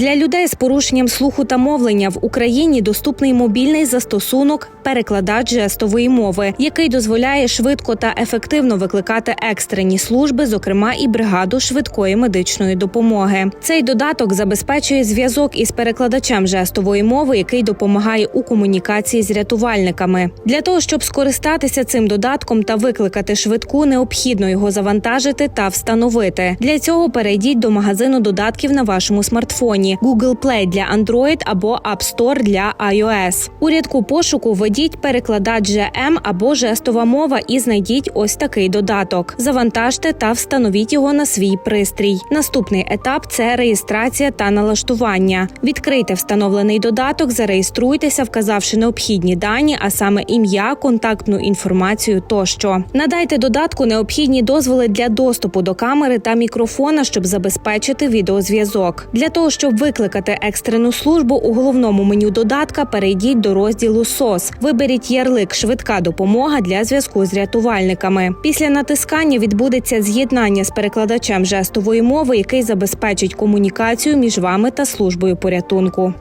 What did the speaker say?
Для людей з порушенням слуху та мовлення в Україні доступний мобільний застосунок перекладач жестової мови, який дозволяє швидко та ефективно викликати екстрені служби, зокрема і бригаду швидкої медичної допомоги. Цей додаток забезпечує зв'язок із перекладачем жестової мови, який допомагає у комунікації з рятувальниками. Для того щоб скористатися цим додатком та викликати швидку, необхідно його завантажити та встановити. Для цього перейдіть до магазину додатків на вашому смартфоні Google Play для Android або App Store для iOS. У рядку пошуку введіть перекладач GM або жестова мова і знайдіть ось такий додаток. Завантажте та встановіть його на свій пристрій. Наступний етап це реєстрація та налаштування. Відкрийте встановлений додаток, зареєструйтеся, вказавши необхідні дані, а саме ім'я, контактну інформацію тощо. Надайте додатку необхідні дозволи для доступу до камери та мікрофона, щоб забезпечити відеозв'язок. Для того щоб викликати екстрену службу у головному меню додатка, перейдіть до розділу СОС. Виберіть ярлик Швидка допомога для зв'язку з рятувальниками. Після натискання відбудеться з'єднання з перекладачем жестової мови, який забезпечить комунікацію між вами та службою порятунку.